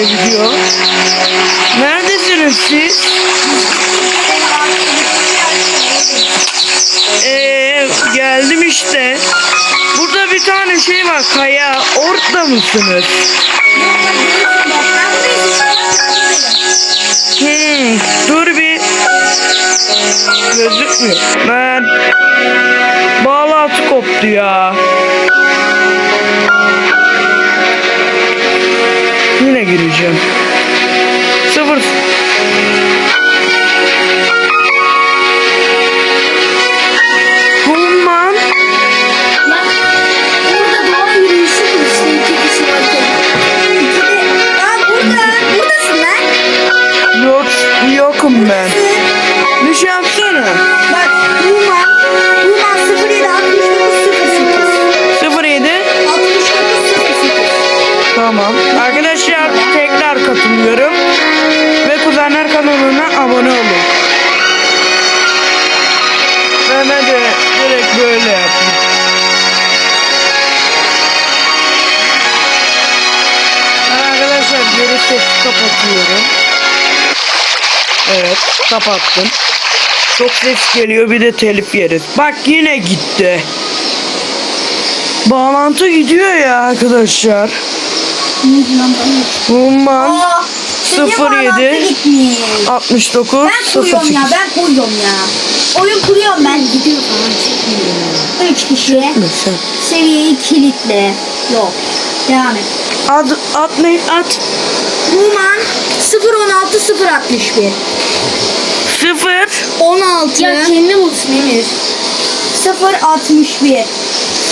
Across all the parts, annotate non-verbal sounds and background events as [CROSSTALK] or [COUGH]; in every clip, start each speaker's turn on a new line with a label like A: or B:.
A: böyle video. Neredesiniz siz? Ee, geldim işte. Burada bir tane şey var kaya. Orada mısınız? Hmm, dur bir. Gözükmüyor. Ben bağlantı koptu ya. Ben. Bir şey yapsana.
B: Bak Numan. Numan 07 69 08.
A: 07.
B: 69 08.
A: Tamam. Arkadaşlar tekrar katılıyorum. Ve Kuzenler kanalına abone olun. Ben de direkt böyle yapayım. Ben arkadaşlar geri ses kapatıyorum. Evet kapattım. Çok ses geliyor bir de telif yeriz. Bak yine gitti. Bağlantı gidiyor ya arkadaşlar.
B: Aa, senin
A: 07
B: bağlantı gitmiş.
A: 69
B: Ben kuruyorum
A: 08
B: ya ben kuruyorum ya. Oyun kuruyorum ben gidiyor falan çıkmıyor. Üç kişi
A: Mesela.
B: seviyeyi kilitle. Yok. Devam et.
A: Ad, at ne? At.
B: Numan 016 061.
A: 0
B: 16. Ya kendi bulsun Emir. 061.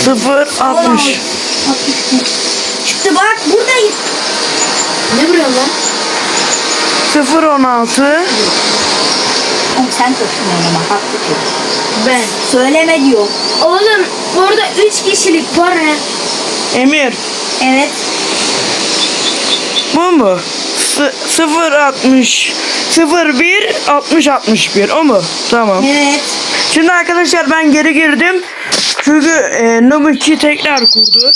A: 0 60
B: 61. Çıktı bak burada. Ne vuruyor lan?
A: 0 16
B: Oğlum sen koşmuyorsun ama haklı ki. Ben. Söyleme diyor. Oğlum orada 3 kişilik var ha.
A: Emir
B: Evet.
A: bu mu? 0 60 0 1 60 61 o mu? Tamam.
B: Evet.
A: Şimdi arkadaşlar ben geri girdim. Çünkü e, 2 tekrar kurdu.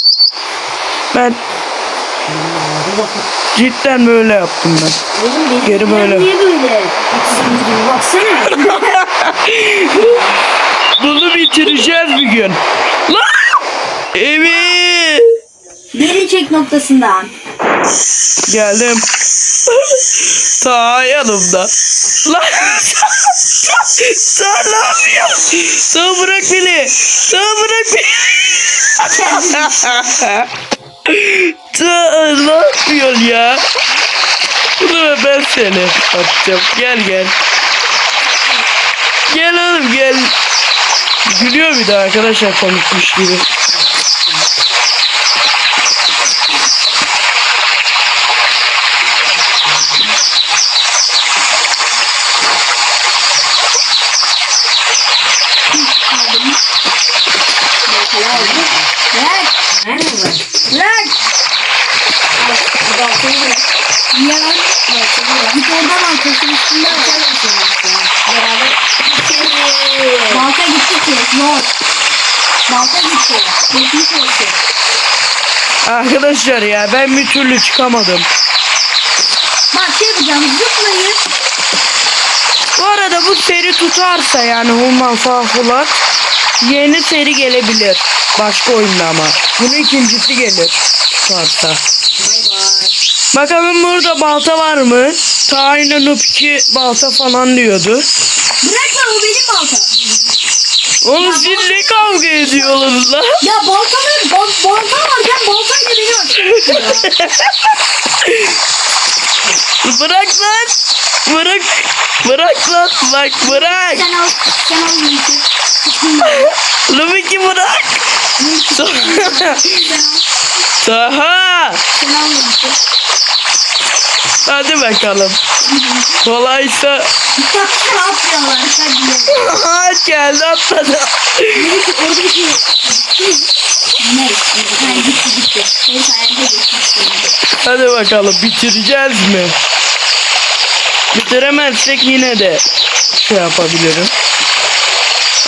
A: Ben cidden böyle yaptım ben.
B: Oğlum benim
A: Geri böyle.
B: Niye böyle? [LAUGHS] Baksana.
A: Bunu bitireceğiz bir gün. Lan! Emir!
B: Beni çek noktasından.
A: Geldim. Ta yanımda. Lan sen ne yapıyorsun? Sen bırak beni. Sen bırak beni. Sen ne yapıyorsun ya? Bunu ben seni atacağım. Gel gel. Gel oğlum gel. Gülüyor bir de arkadaşlar konuşmuş gibi.
B: Bırak. Bırak. Ya. Git oradan al taşın üstünde atar mısın? Beraber. Balta gitti ki. Yok. Balta gitti. Geçmiş olsun.
A: Arkadaşlar ya ben bir türlü çıkamadım.
B: Bak şey yapacağım. Zıplayıp.
A: Bu arada bu seri tutarsa yani Human Fafulat yeni seri gelebilir. Başka oyunda ama. Bunun ikincisi gelir.
B: Bay bay.
A: Bakalım burada balta var mı? Taine Noob 2 balta falan diyordu.
B: Bırakma o benim baltam.
A: Oğlum siz ne kavga ediyorsunuz lan?
B: Ya baltalar, bal, balta varken baltayla beni atıyor. [LAUGHS]
A: Bırak lan. Bırak. Bırak lan. Bak bırak.
B: sen al, sen al
A: 2 bırak. Taha.
B: sen al.
A: Hadi bakalım. Kolaysa
B: Ne yapıyorlar hadi. [LAUGHS]
A: Geldi atladı.
B: Oradaki.
A: Hadi bakalım bitireceğiz mi? Bitiremezsek yine de şey yapabilirim.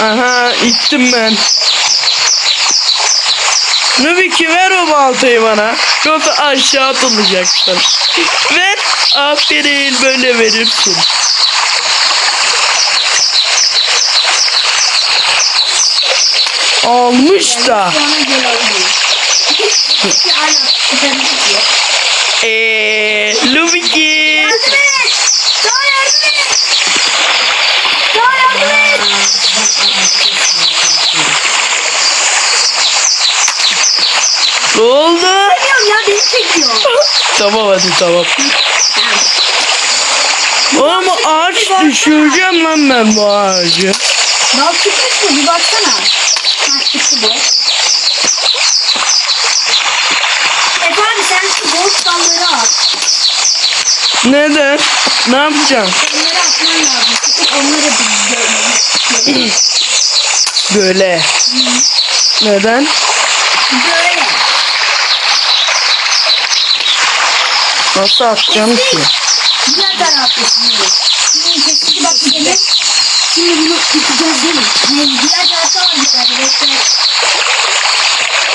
A: Aha ittim ben. Nubiki ver o baltayı bana. Yoksa aşağı atılacaksın. Ver. Aferin böyle verirsin. Almış da. Eee Lubiki. Ne oldu?
B: Bilmiyorum ya beni çekiyor.
A: Tamam hadi tamam. Oğlum ağaç düşüreceğim lan ben bu ağacı.
B: Dal çıkmış mı? Bir baksana. Ha çıktı bu. Efe abi sen şu gold dalları at.
A: Neden? Ne yapacağım?
B: Onları atman lazım. Tutup onları bir böyle.
A: Böyle. Neden?
B: Böyle.
A: Nasıl atacağım ki?
B: Diğer tarafta şimdi. Kesinlikle bak gidelim. Şimdi bunu tutacağız değil mi? Hayır diğer tarafta var bir tane. Bekle.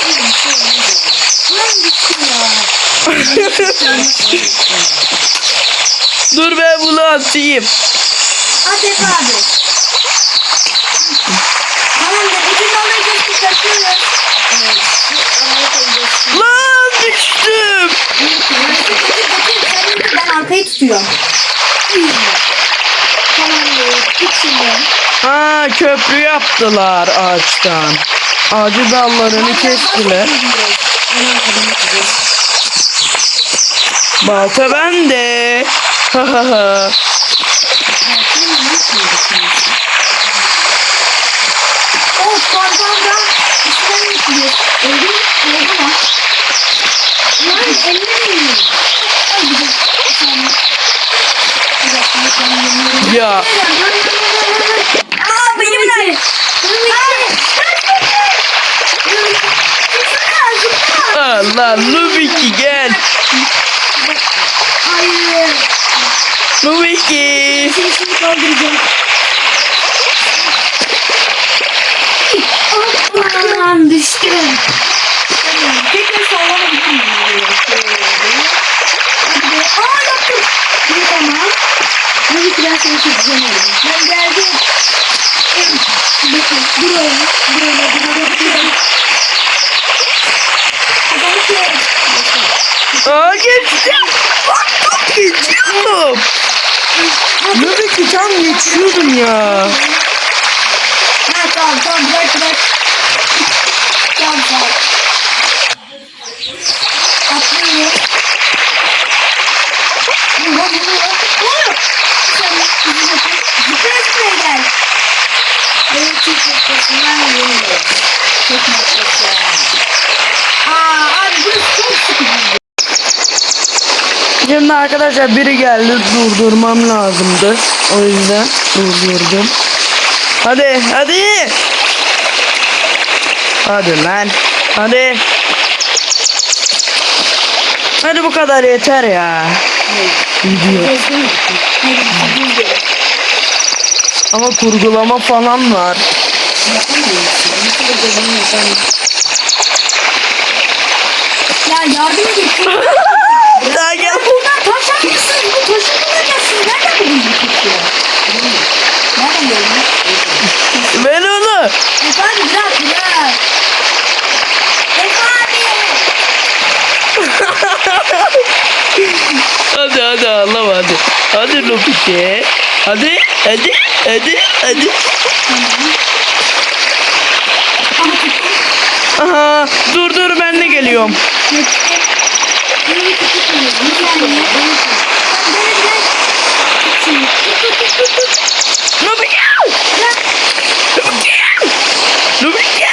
B: Bir şey olmaz. Lan düşüyor.
A: Dur ben bunu atayım.
B: At Efe abi. Tamam da bütün balığı kestik kaçıyoruz. Evet. Oraya koyacağız.
A: Lan düştüm.
B: Kaçır kaçır kaçır. Sen dur, Ben arkayı tutuyorum. Tamam da tut şimdi.
A: Ha köprü yaptılar ağaçtan. Ağacı dallarını kestiler. Balta bende. Ha ha ha.
B: Of pardon İçinden geçiyor. Öldü mü? Öldü mü? Lan ellerim mi? Ay bir dakika. Bir saniye. Bir dakika. bir saniye.
A: Ya
B: Aa benim ne?
A: Allah Lubiki gel.
B: Hayır.
A: Lubiki.
B: Şimdi kaldıracağım. Aman düştüm. Tamam. Tekrar sallanabilir miyim? Hadi. Aa yaptım. Bir tamam. Hadi ki ben geldim. Bakın buraya. Buraya. Buraya. Buraya. Hadi ki.
A: Aa geçtim. Bak tam geçiyordum. Lubiki tam geçiyordum ya.
B: Ha tamam tamam bırak bırak. Tamam tamam. Atlıyorum. Ne oluyor? Ne oluyor? Sen bizi yapın. Zıplaya zıplaya gel. Çok noktasından yürüyor. Çok noktası. Aa abi burası çok sıkıcı.
A: Şimdi arkadaşlar biri geldi durdurmam lazımdı. O yüzden durdurdum. Hadi hadi. Hadi lan. Hadi. Hadi bu kadar yeter ya. Video. Ama kurgulama falan var.
B: Ya yardım edin.
A: Daha gel.
B: Buradan taş atmışsınız. Bu taşı bulacaksınız. Nereden buldunuz bu taşı? Nereden gördün?
A: Ver onu.
B: Efe abi bırak bırak.
A: Hadi hadi ağlama hadi. Hadi Lupike. Hadi hadi hadi hadi. Aha dur dur ben de geliyorum.
B: Geçti. Bunu bir tutmuyor. Bir saniye. Gel gel. Tut şunu. Tut tut tut tut tut.
A: Lupike.
B: Bırak.
A: Lupike. Lupike.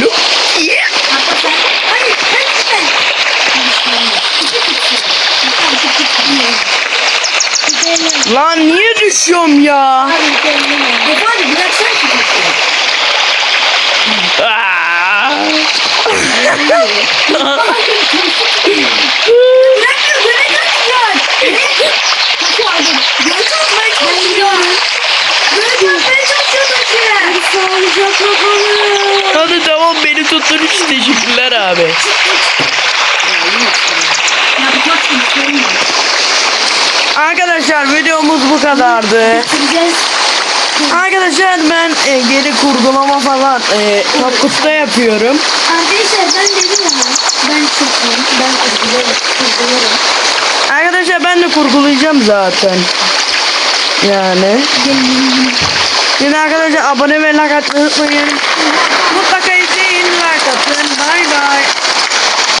A: Lupike.
B: Atla sen. Hayır. Hayır lütfen. İki tutsun. Tamam tut tut tut. Tut
A: Lan niye düşüyorum ya?
B: Abi Efe abi bıraksana şu taşı.
A: Aa.
B: Bırakmıyor, göle kaçacak. Taşı aldım. Göle kaçmaya çalışıyor. Göle kaçmaya çalışıyor taşı. Hadi
A: tamam beni tuttun için teşekkürler abi. [LAUGHS]
B: Ya yine çıkıyor. Ya bu kaç bir sorun var.
A: Arkadaşlar videomuz bu kadardı. Arkadaşlar ben e, geri kurgulama falan e, Tapkut'ta yapıyorum.
B: Arkadaşlar ben dedim ben. Ben kurgularım. Kurgularım.
A: Arkadaşlar ben de kurgulayacağım zaten. Yani. Yine arkadaşlar abone ve like atmayı unutmayın. Mutlaka izleyin like atın. Bay bay.